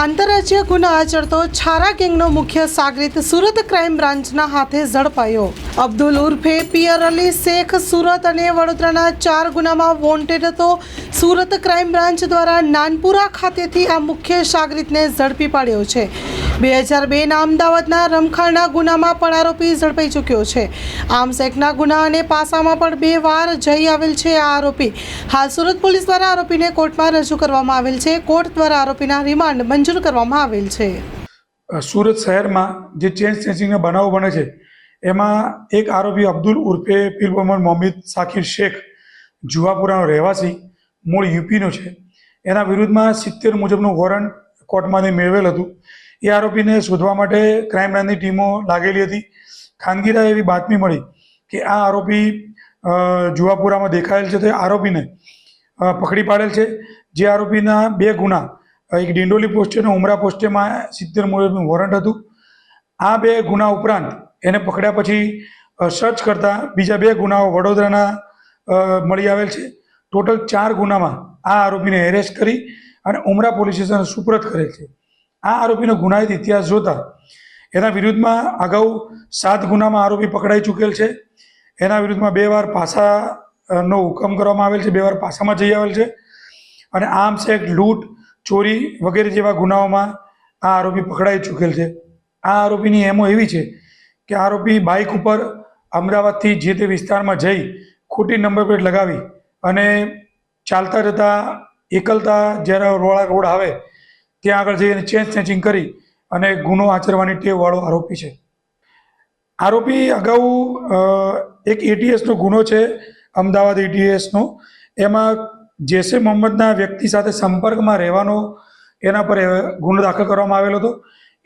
આંતરરાજ્ય ગુના આચરતો છારા ગેંગનો મુખ્ય સાગરીત સુરત ક્રાઇમ બ્રાન્ચના હાથે ઝડપાયો. અબ્દુલ ઉર્ફે પિયર અલી શેખ સુરત અને વડોદરાના ચાર ગુનામાં વોન્ટેડ હતો સુરત ક્રાઇમ બ્રાન્ચ દ્વારા નાનપુરા ખાતેથી આ મુખ્ય સાગરીતને ઝડપી પાડ્યો છે. બે હજાર બેના અમદાવાદના રમખાણના ગુનામાં પણ આરોપી ઝડપાઈ ચૂક્યો છે. આર્મ્સ એક્ટના ગુના અને પાસામાં પણ બે વાર જઈ આવેલ છે આ આરોપી. હાલ સુરત પોલીસ દ્વારા આરોપીને કોર્ટમાં રજૂ કરવામાં આવેલ છે. કોર્ટ દ્વારા આરોપીના રિમાન્ડ મંજૂર કરવામાં આવેલ છે. સુરત શહેરમાં જે ચેન સ્નેચિંગના બનાવો બને છે, એમાં એક આરોપી અબ્દુલ ઉર્ફે પીર મોહમ્મદ મોહમ્મદ સાકિર શેખ જુવાપુરાનો રહેવાસી, મૂળ યુપીનો છે. એના વિરુદ્ધમાં સિત્તેર મુજબનું વોરંટ કોર્ટમાંથી મેળવેલ હતું. એ આરોપીને શોધવા માટે ક્રાઇમ બ્રાન્ચની ટીમો લાગેલી હતી. ખાનગીરા એવી બાતમી મળી કે આ આરોપી જુવાપુરામાં દેખાયેલ છે તે આરોપીને પકડી પાડેલ છે. જે આરોપીના બે ગુના, એક ડિંડોલી પોસ્ટે અને ઉમરા પોસ્ટેમાં સિત્તેર મુજબનું વોરંટ હતું. આ બે ગુના ઉપરાંત એને પકડ્યા પછી સર્ચ કરતા બીજા બે ગુનાઓ વડોદરાના મળી આવેલ છે. ટોટલ ચાર ગુનામાં આ આરોપીને એરેસ્ટ કરી અને ઉમરા પોલીસ સ્ટેશન સુપરત કરેલ છે. આ આરોપીનો ગુનાહિત ઇતિહાસ જોતા એના વિરુદ્ધમાં અગાઉ સાત ગુનામાં આરોપી પકડાઈ ચૂકેલ છે. એના વિરુદ્ધમાં બે વાર પાસાનો હુકમ કરવામાં આવેલ છે, બે વાર પાસામાં જઈ આવેલ છે. અને આર્મ્સ એક્ટ લૂંટ, ચોરી વગેરે જેવા ગુનાઓમાં આ આરોપી પકડાઈ ચૂકેલ છે. આ આરોપીની એમો એવી છે કે આરોપી બાઇક ઉપર અમદાવાદથી જે તે વિસ્તારમાં જઈ ખોટી નંબર પ્લેટ લગાવી અને ચાલતા જતા એકલતા જ્યારે રોળા રોડ આવે ત્યાં આગળ જઈને ચેન સ્નેચિંગ કરી અને ગુનો આચરવાની ટેવવાળો આરોપી છે. આરોપી અગાઉ એક એટીએસનો ગુનો છે, અમદાવાદ એટીએસનો એમાં જેસે મોહમ્મદના વ્યક્તિ સાથે સંપર્કમાં રહેવાનો એના પર ગુનો દાખલ કરવામાં આવેલો હતો.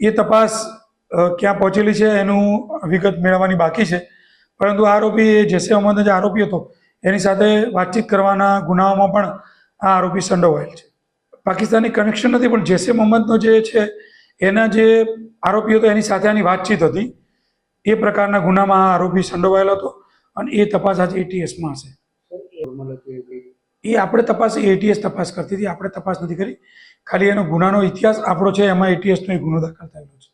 એ તપાસ ક્યાં પહોંચેલી છે એનું વિગત મેળવવાની બાકી છે. પરંતુ આરોપી જેસે મોહમ્મદનો જે આરોપી હતો, એની સાથે વાતચીત કરવાના ગુનાઓમાં પણ આ આરોપી સંડોવાયેલ છે. પાકિસ્તાની કનેક્શન નથી, પણ જેસે મોહમ્મદનો જે છે, એના જે આરોપી હતો એની સાથે આની વાતચીત હતી. એ પ્રકારના ગુનામાં આ આરોપી સંડોવાયેલો હતો અને એ તપાસ આજે એટીએસમાં હશે. એ આપણે તપાસ એટીએસ તપાસ કરતી હતી, આપણે તપાસ નથી કરી. ખાલી એનો ગુનાનો ઇતિહાસ આપણો છે, એમાં એટીએસનો એ ગુનો દાખલ થયેલો છે.